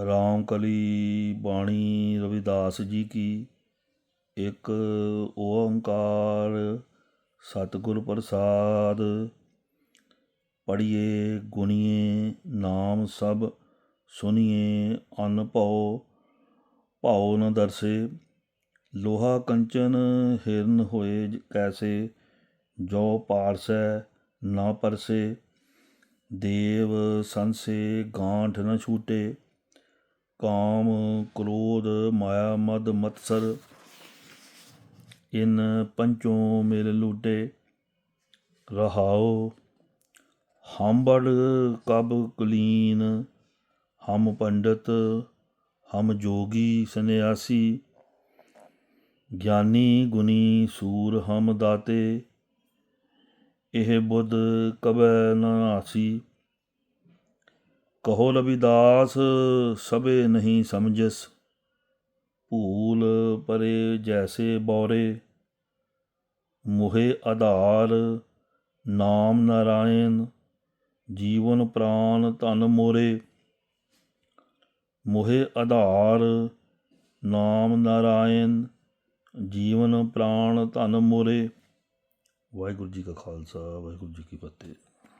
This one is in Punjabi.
ਰਾਮ ਕਲੀ ਬਾਣੀ ਰਵਿਦਾਸ ਜੀ ਕੀ, ਇੱਕ ਓੰਕਾਰ ਸਤਿਗੁਰ ਪ੍ਰਸਾਦ, ਪੜ੍ਹੀਏ, ਗੁਣੀਏ, ਨਾਮ ਸਭ ਸੁਣੀਏ ਅਨ ਭਉ, ਭਾਉ ਨ ਦਰਸੇ, ਲੋਹਾ ਕੰਚਨ ਹਿਰਨ ਹੋਏ ਕੈਸੇ, ਜੋ ਪਾਰਸੈ ਨਾ ਪਰਸੇ, ਦੇਵ ਸੰਸੇ ਗਾਂਠ ਨ ਛੂਟੇ ਕਾਮ, ਕ੍ਰੋਧ, ਮਾਇਆ, ਮਦ, ਮਤਸਰ। ਇਨ ਪੰਚੋਂ ਮਿਲ ਲੂਟੇ, ਰਹਾਓ। ਹਮ ਬੜ ਕਬ ਕੁਲੀਨ, ਹਮ ਪੰਡਤ, ਹਮ ਜੋਗੀ ਸੰਨਿਆਸੀ। ਗਿਆਨੀ ਗੁਨੀ ਸੂਰ ਹਮ ਦਾਤੇ, ਇਹ ਬੁੱਧ ਕਬੈ ਨ ਕਹੋ ਰਵਿਦਾਸ ਸਭੇ ਨਹੀਂ ਸਮਝਸ। ਭੂਲ ਪਰੇ ਜੈਸੇ ਬੌਰੇ, ਮੁਹੇ ਆਧਾਰ, ਨਾਮ ਨਾਰਾਇਣ, ਜੀਵਨ ਪ੍ਰਾਨ ਧਨ ਮੋਰੇ। ਮੁਹੇ ਆਧਾਰ, ਨਾਮ ਨਾਰਾਇਣ, ਜੀਵਨ ਪ੍ਰਾਨ ਧਨ ਮੋਰੇ। ਵਾਹਿਗੁਰੂ ਜੀ ਕਾ ਖਾਲਸਾ, ਵਾਹਿਗੁਰੂ ਜੀ ਕੀ ਫਤਿਹ।